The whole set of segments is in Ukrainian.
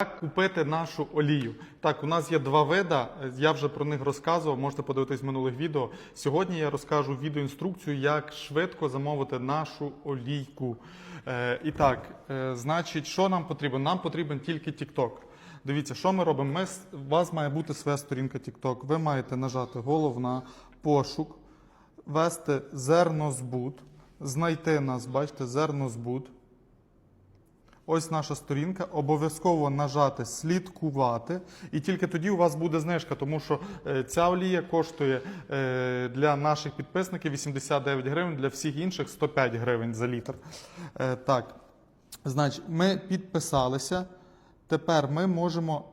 Як купити нашу олію? Так, у нас є два вида. Я вже про них розказував. Можете подивитись минулих відео. Сьогодні я розкажу відеоінструкцію, як швидко замовити нашу олійку. Е, і так, е, значить, що нам потрібно? Нам потрібен тільки TikTok. Дивіться, що ми робимо? Ми, у вас має бути своя сторінка TikTok. Ви маєте нажати головна пошук, ввести зернозбут, знайти нас, бачите, зернозбут. Ось наша сторінка. Обов'язково нажати слідкувати, і тільки тоді у вас буде знижка, тому що е, ця олія коштує е, для наших підписників 89 гривень, для всіх інших 105 гривень за літр. Е, Так, значить, ми підписалися. Тепер ми можемо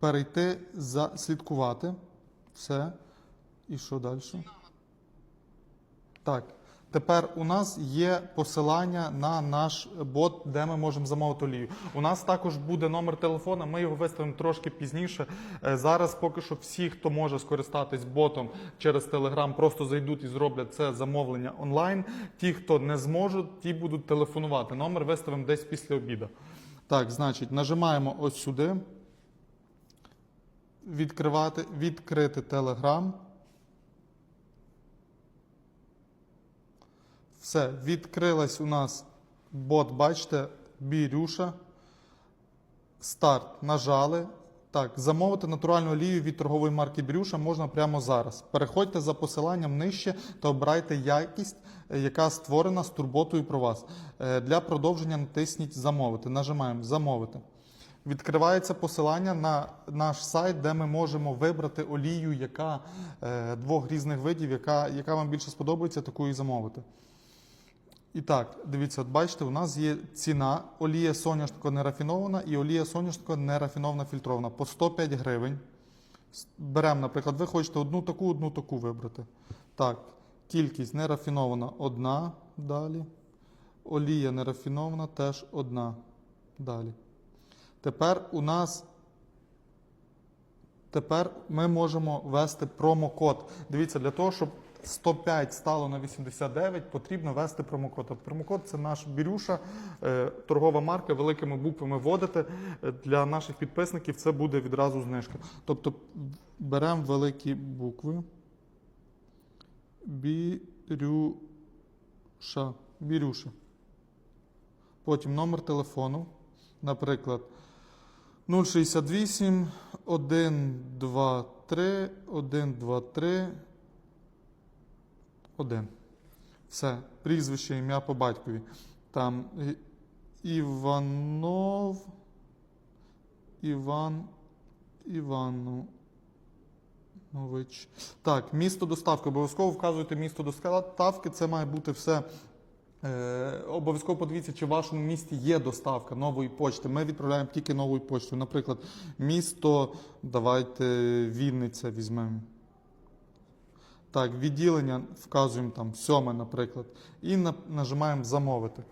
перейти за слідкувати. Все. І що далі? Так. Тепер у нас є посилання на наш бот, де ми можемо замовити олію. У нас також буде номер телефона, ми його виставимо трошки пізніше. Е, Зараз поки що всі, хто може скористатись ботом через Telegram, просто зайдуть і зроблять це замовлення онлайн. Ті, хто не зможуть, ті будуть телефонувати. Номер виставимо десь після обіду. Так, значить, нажимаємо ось сюди. Відкривати, відкрити Telegram. Все, відкрилась у нас бот, бачите, бірюша. Старт. Нажали. Так, замовити натуральну олію від торгової марки Бірюша можна прямо зараз. Переходьте за посиланням нижче та обирайте якість, е, яка створена з турботою про вас. Е, Для продовження натисніть Замовити. Нажимаємо Замовити. Відкривається посилання на наш сайт, де ми можемо вибрати олію, яка е, двох різних видів, яка, яка вам більше сподобається, таку і замовити. І так, дивіться, от бачите, у нас є ціна олія соняшнико нерафінована і олія соняшнико нерафінована фільтрована по 105 гривень. Беремо, наприклад, ви хочете одну таку, одну таку вибрати. Так, кількість нерафінована одна далі. Олія нерафінована теж одна далі. Тепер у нас Тепер ми можемо ввести промокод. Дивіться, для того, щоб 105 стало на 89, потрібно ввести промокод. А Промокод це наш бірюша, е, торгова марка, великими буквами вводите. Е, Для наших підписників це буде відразу знижка. Тобто беремо великі букви. Бірюша. Бірюша. Потім номер телефону, наприклад. 068 123 123 1. Все. Прізвище, ім'я по батькові. Там Іванов. Іван. Іванович. Так, місто доставки. Обов'язково вказуйте місто доставки. Це має бути все. Е, обов'язково подивіться, чи в вашому місті є доставка нової почти. Ми відправляємо тільки новою почтою. Наприклад, місто, давайте Вінниця візьмемо. Так, відділення вказуємо там сьоме, наприклад, і на- нажимаємо замовити.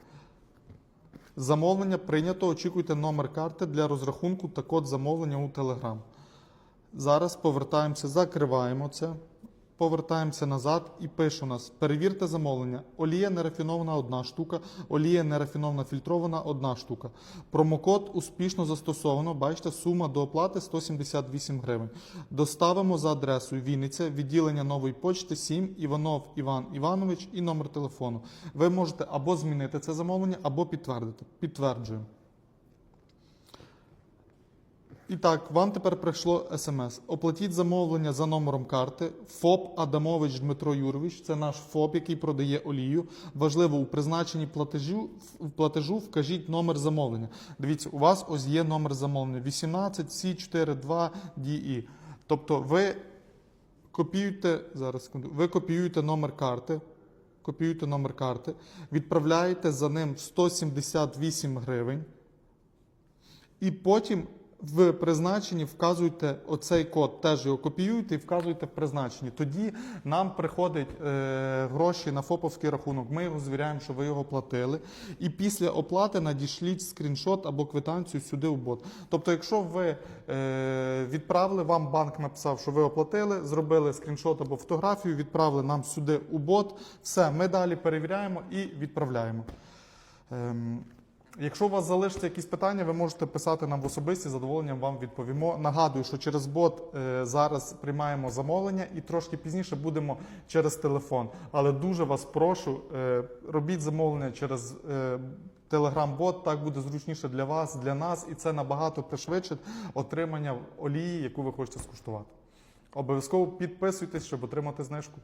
Замовлення прийнято. Очікуйте номер карти для розрахунку та код замовлення у Telegram. Зараз повертаємося, закриваємо це. Повертаємося назад і пише у нас: перевірте замовлення. Олія нерафінована одна штука, олія нерафінована фільтрована одна штука. Промокод успішно застосовано. Бачите, сума до оплати 178 гривень. Доставимо за адресою Вінниця, відділення нової почти 7, Іванов Іван Іванович і номер телефону. Ви можете або змінити це замовлення, або підтвердити. Підтверджуємо. І так, вам тепер прийшло смс. Оплатіть замовлення за номером карти. ФОП Адамович Дмитро Юрович. Це наш ФОП, який продає олію. Важливо, у призначенні платежу, платежу вкажіть номер замовлення. Дивіться, у вас ось є номер замовлення 18 C42 DE. Тобто ви копіюєте зараз секунду, ви копіюєте номер карти. Копіюєте номер карти, відправляєте за ним 178 гривень. І потім в призначенні вказуєте оцей код, теж його копіюєте і вказуєте в призначенні. Тоді нам приходять е, гроші на ФОПовський рахунок. Ми його звіряємо, що ви його платили. І після оплати надішліть скріншот або квитанцію сюди в бот. Тобто, якщо ви е, відправили, вам банк написав, що ви оплатили, зробили скріншот або фотографію, відправили нам сюди у бот. Все, ми далі перевіряємо і відправляємо. Ем, Якщо у вас залишаться якісь питання, ви можете писати нам в особисті, з задоволенням вам відповімо. Нагадую, що через бот е, зараз приймаємо замовлення і трошки пізніше будемо через телефон. Але дуже вас прошу, е, робіть замовлення через е, телеграм-бот, так буде зручніше для вас, для нас, і це набагато пришвидшить отримання олії, яку ви хочете скуштувати. Обов'язково підписуйтесь, щоб отримати знижку.